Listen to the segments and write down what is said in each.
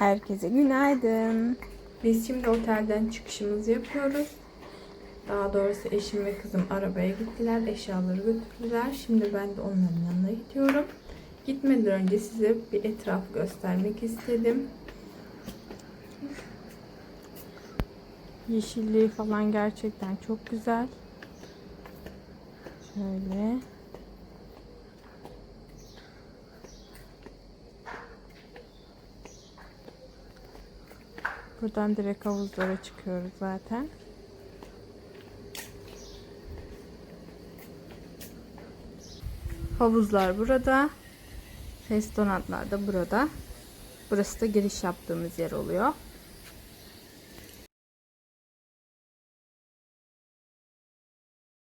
Herkese günaydın. Biz şimdi otelden çıkışımızı yapıyoruz. Daha doğrusu eşim ve kızım arabaya gittiler. Eşyaları götürdüler. Şimdi ben de onların yanına gidiyorum. Gitmeden önce size bir etraf göstermek istedim. Yeşilliği falan gerçekten çok güzel. Şöyle. Buradan direkt havuzlara çıkıyoruz zaten. Havuzlar burada. Restoranlar da burada. Burası da giriş yaptığımız yer oluyor.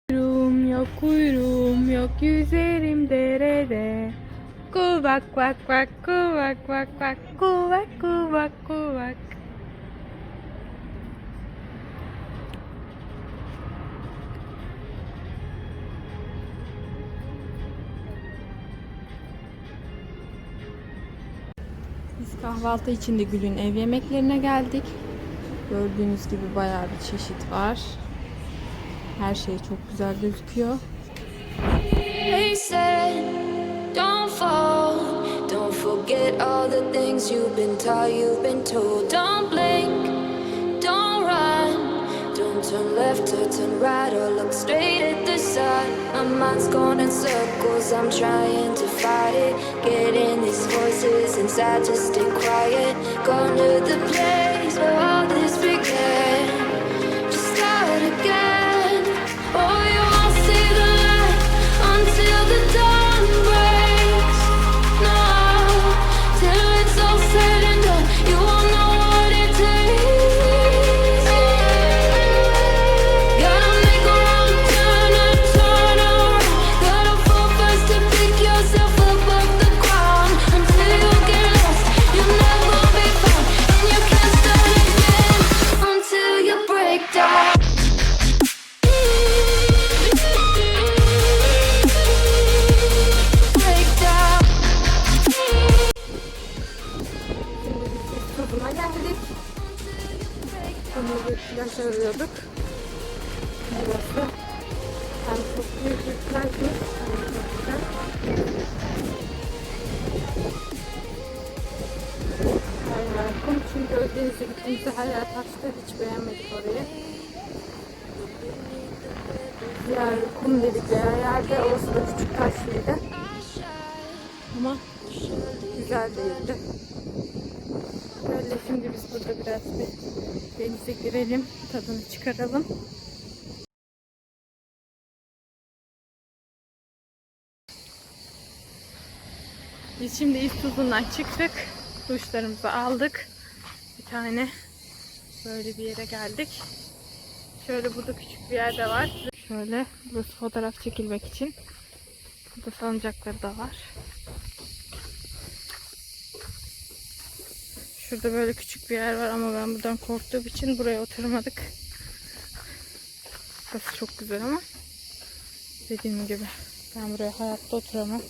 Kuyruğum yok kuyruğum yok yüzerim derede. Kuvak vak vak kuvak vak vak kuvak kuvak kuvak. Biz kahvaltı için de Gül'ün ev yemeklerine geldik. Gördüğünüz gibi bayağı bir çeşit var. Her şey çok güzel gözüküyor. They said, don't fall, don't forget all the things you've been taught, you've been told. Don't blink, don't run, don't turn left or turn right or look straight at the sun. My mind's going in circles, I'm trying to fight it. Getting these voices inside to stay quiet. Gone to the place where Bunu bir plaj arıyorduk. Burası hem çok büyük bir hem çok güzel. Yer kum çünkü Öldeniz'e gittiğimizde yer taştı. Hiç beğenmedik orayı. Diğer kum dedikleri yerde orası da küçük taşlıydı. Ama güzel değildi. Böyle şimdi biz burada biraz bir denize girelim, tadını çıkaralım. Biz şimdi İstuzun'dan çıktık. Duşlarımızı aldık. Bir tane böyle bir yere geldik. Şöyle burada küçük bir yer de var. Şöyle burası fotoğraf çekilmek için. Burada salıncakları da var. Şurada böyle küçük bir yer var ama ben buradan korktuğum için buraya oturmadık. Burası çok güzel ama dediğim gibi ben buraya hayatta oturamam.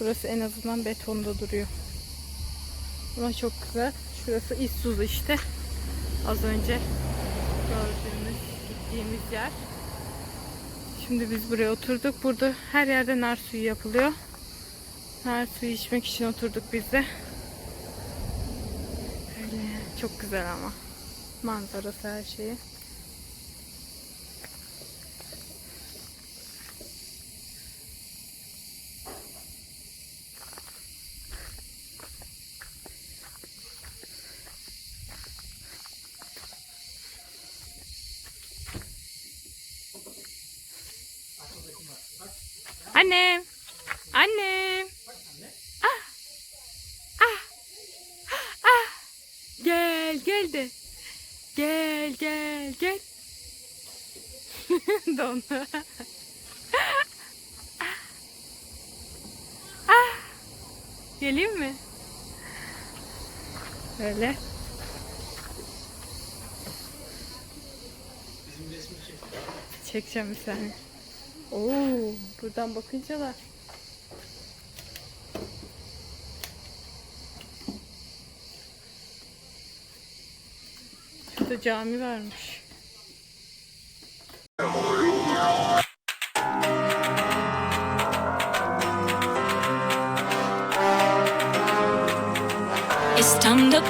Burası en azından betonda duruyor. Ama çok güzel. Şurası İzsuz işte. Az önce gördüğümüz, gittiğimiz yer. Şimdi biz buraya oturduk. Burada her yerde nar suyu yapılıyor. Nar suyu içmek için oturduk biz de. Çok güzel ama. Manzarası her şeyi. Gel. Dondu. ah. Geleyim mi? Böyle. Çekeceğim bir saniye. Oo, buradan bakınca da Şurada cami varmış. It's time to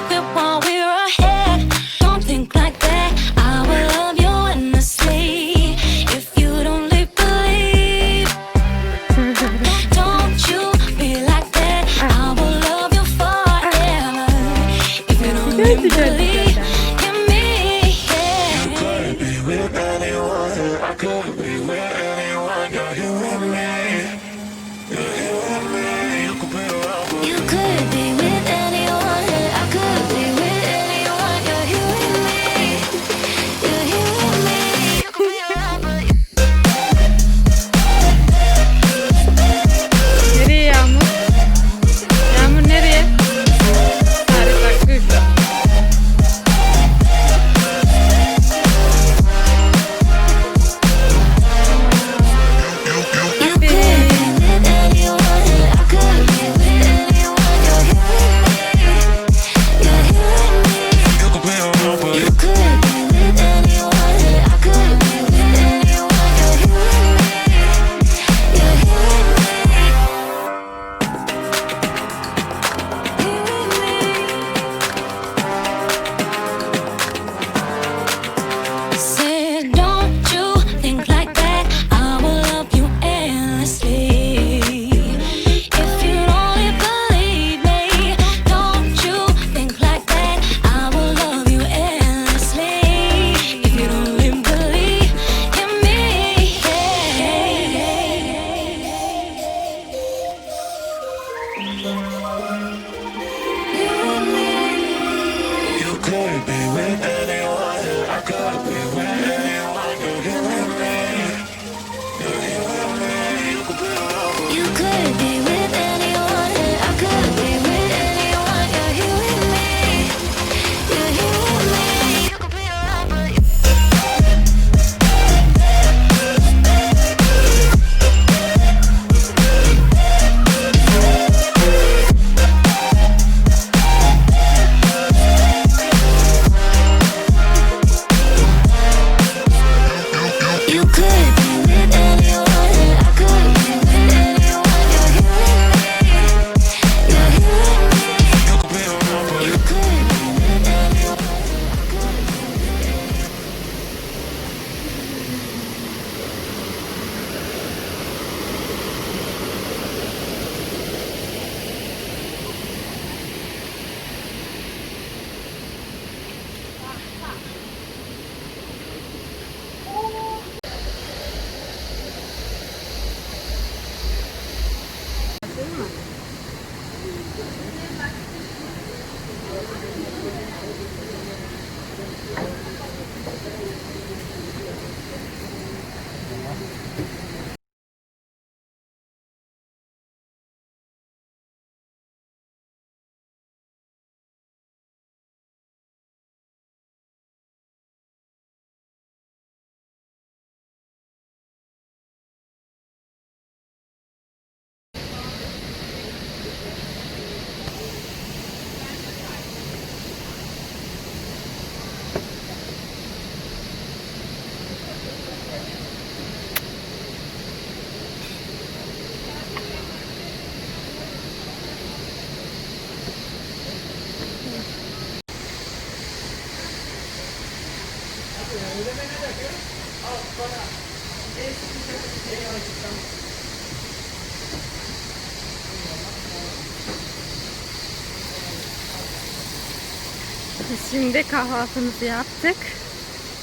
Biz şimdi kahvaltımızı yaptık.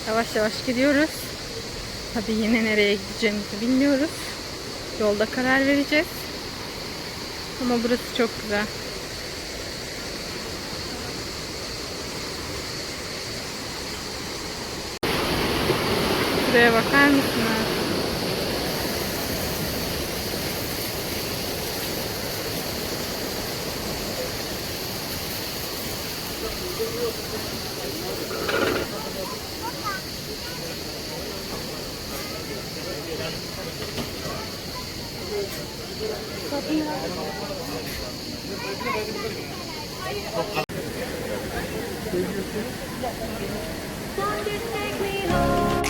Yavaş yavaş gidiyoruz. Tabi yine nereye gideceğimizi bilmiyoruz. Yolda karar vereceğiz. Ama burası çok güzel. Şuraya bakar mısınız? Don't you take me home?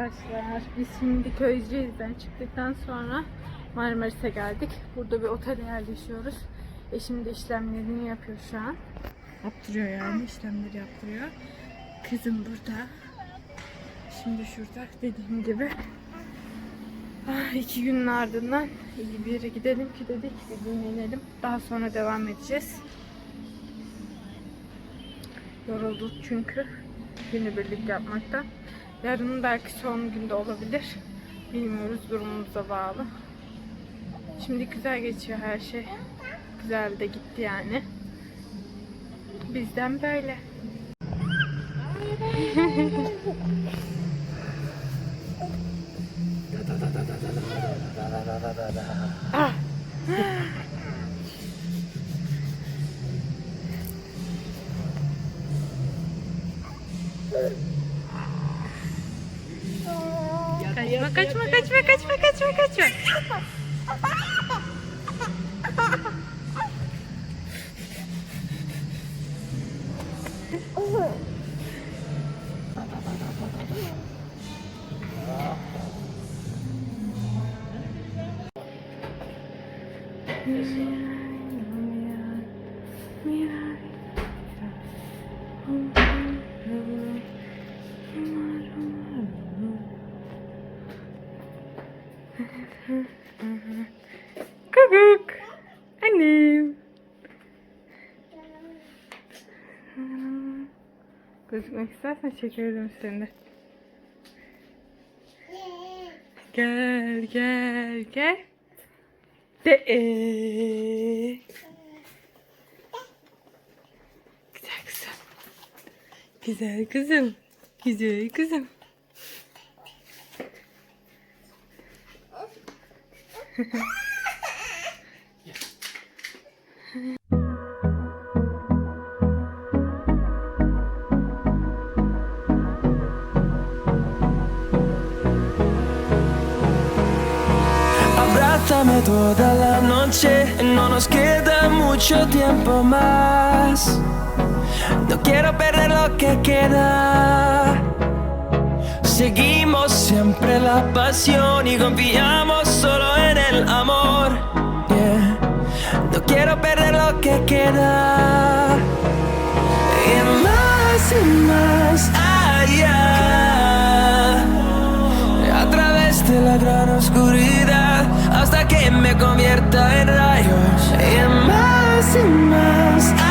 Arkadaşlar. Biz şimdi Köyceğiz'den çıktıktan sonra Marmaris'e geldik. Burada bir otele yerleşiyoruz. Eşim de işlemlerini yapıyor şu an. Yaptırıyor yani işlemleri yaptırıyor. Kızım burada. Şimdi şurada dediğim gibi. Ah, iki günün ardından iyi bir yere gidelim ki dedik. Bir dinlenelim. Daha sonra devam edeceğiz. Yorulduk çünkü günübirlik yapmaktan. Yarın belki son günde olabilir. Bilmiyoruz durumumuza bağlı. Şimdi güzel geçiyor her şey. Güzel de gitti yani. Bizden böyle. Ah. Kaçma kaçma kaçma kaçma kaçma kaçma. Gözükmek istersen çekebilirim seni. Gel gel gel. De ee. Güzel kızım. Güzel kızım. Güzel kızım. Abrázame nos queda mucho tiempo más. No quiero perder lo que queda. Seguimos siempre la pasión y confiamos solo en el amor. No quiero perder lo que queda. Y más y más allá. A través de la gran oscuridad hasta que me convierta en rayos. miles.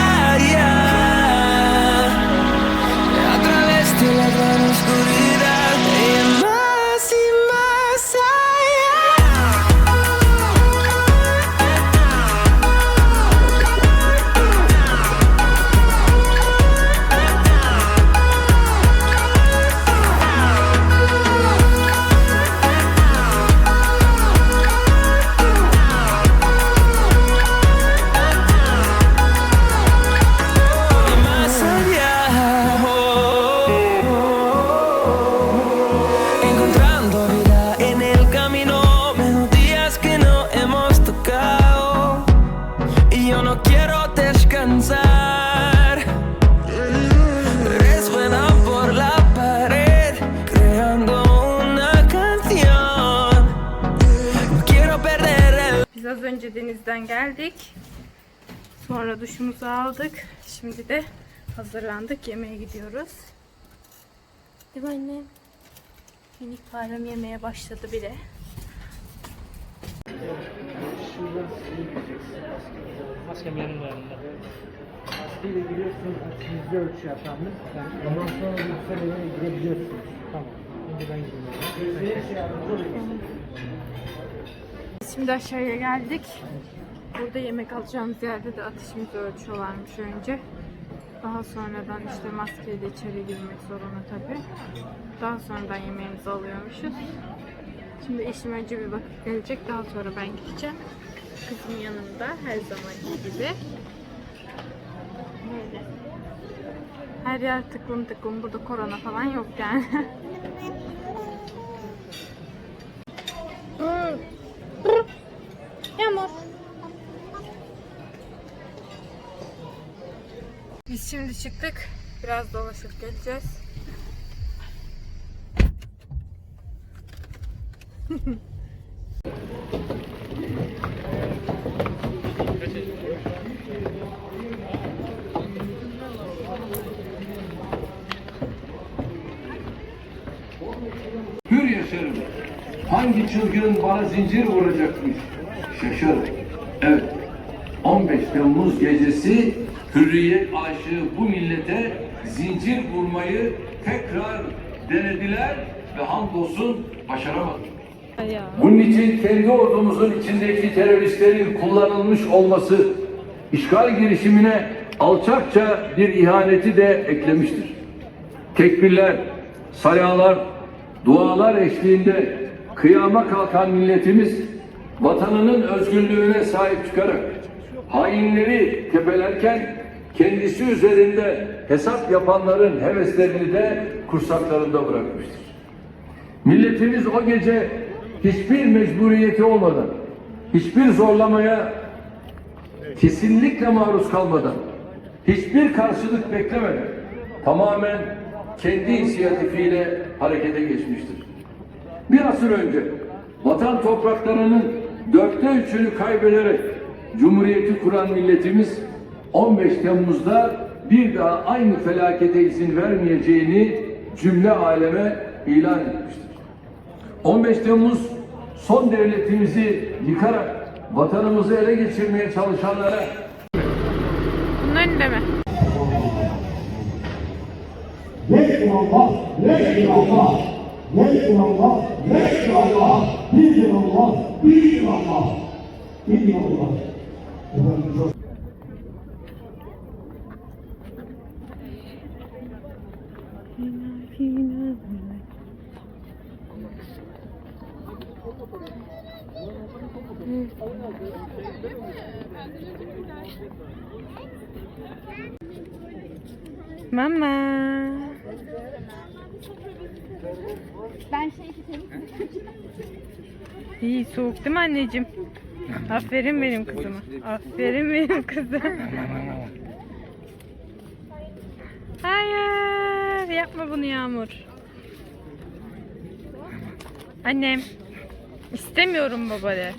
Önce denizden geldik. Sonra duşumuzu aldık. Şimdi de hazırlandık. Yemeğe gidiyoruz. Değil mi anne? Minik farem yemeye başladı bile. Maskem yanımda yanımda. Maskeyle giriyorsunuz. Yüzde ölçü yapanız. Yani ondan sonra seneye girebiliyorsunuz. Tamam. Şimdi ben Şimdi aşağıya geldik. Burada yemek alacağımız yerde de ateşimizi ölçüyorlarmış önce. Daha sonradan işte maskeyle içeri girmek zorunda tabi. Daha sonradan yemeğimizi alıyormuşuz. Şimdi eşim önce bir bakıp gelecek. Daha sonra ben gideceğim. Kızım yanımda her zamanki gibi. Böyle. Her yer tıklım tıklım. Burada korona falan yok yani. Yağmur. Biz şimdi çıktık. Biraz dolaşıp geleceğiz. Hür yaşarım. Hangi çılgın bana zincir vuracakmış? Şaşarım. Evet. 15 Temmuz gecesi hürriyet aşığı bu millete zincir vurmayı tekrar denediler ve hamdolsun başaramadılar. Ya. Bunun için kendi ordumuzun içindeki teröristlerin kullanılmış olması işgal girişimine alçakça bir ihaneti de eklemiştir. Tekbirler, sayalar, dualar eşliğinde kıyama kalkan milletimiz vatanının özgürlüğüne sahip çıkarak hainleri tepelerken kendisi üzerinde hesap yapanların heveslerini de kursaklarında bırakmıştır. Milletimiz o gece hiçbir mecburiyeti olmadan, hiçbir zorlamaya kesinlikle maruz kalmadan, hiçbir karşılık beklemeden tamamen kendi inisiyatifiyle harekete geçmiştir. Bir asır önce vatan topraklarının dörtte üçünü kaybederek Cumhuriyeti kuran milletimiz 15 Temmuz'da bir daha aynı felakete izin vermeyeceğini cümle aleme ilan etmiştir. 15 Temmuz son devletimizi yıkarak vatanımızı ele geçirmeye çalışanlara Bunun önünde mi? Nektir Allah, nektir Allah, nektir Allah, nektir Allah, bildir Allah, bildir Allah, bildir Allah. Mama. Ben şey İyi soğuk değil mi anneciğim? Aferin benim kızıma. Aferin benim kızım. Hayır, yapma bunu Yağmur. Annem. istemiyorum baba de.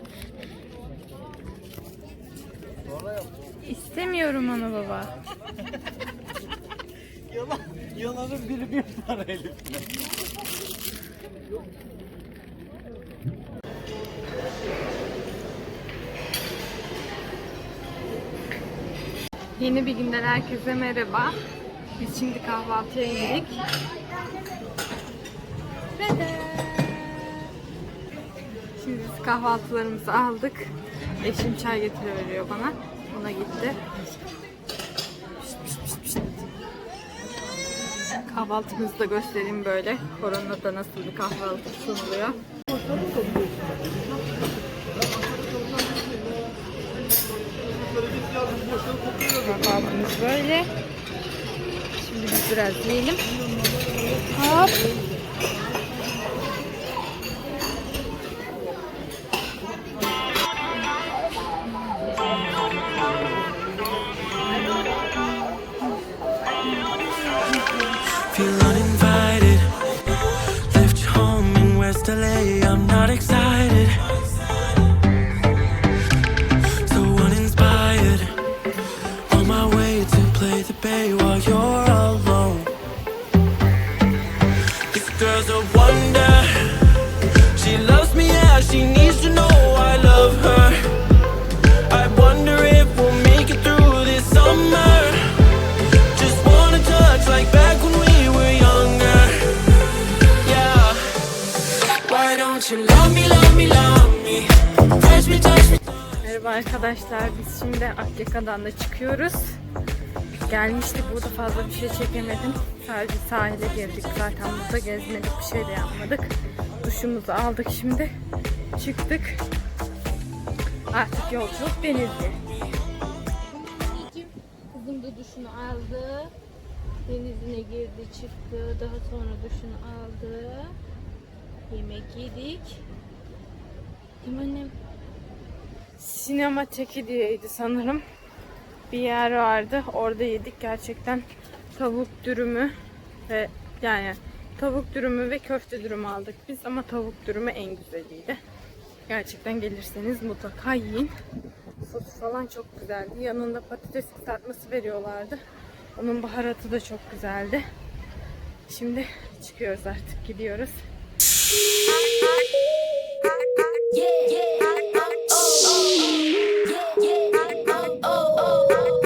İstemiyorum onu baba. Yalanın biri bir para Elif. Yeni bir günden herkese merhaba. Biz şimdi kahvaltıya indik. Şimdi biz kahvaltılarımızı aldık. Eşim çay getiriyor bana. Ona gitti. Pişt, pişt. Kahvaltımızı da göstereyim böyle. Koronada nasıl bir kahvaltı sunuluyor. Kahvaltımız böyle. Şimdi biz biraz yiyelim. Hop. Arkadaşlar. Biz şimdi Akyaka'dan da çıkıyoruz. Gelmiştik burada fazla bir şey çekemedim. Sadece sahile girdik. Zaten burada gezmedik. Bir şey de yapmadık. Duşumuzu aldık şimdi. Çıktık. Artık yolculuk denizli. Kızım da duşunu aldı. Denizine girdi çıktı. Daha sonra duşunu aldı. Yemek yedik. Değil annem? Sinema Teki diyeydi sanırım. Bir yer vardı. Orada yedik gerçekten tavuk dürümü ve yani tavuk dürümü ve köfte dürümü aldık biz ama tavuk dürümü en güzeliydi. Gerçekten gelirseniz mutlaka yiyin. Sos falan çok güzeldi. Yanında patates kızartması veriyorlardı. Onun baharatı da çok güzeldi. Şimdi çıkıyoruz artık gidiyoruz. oh, oh, oh, oh. oh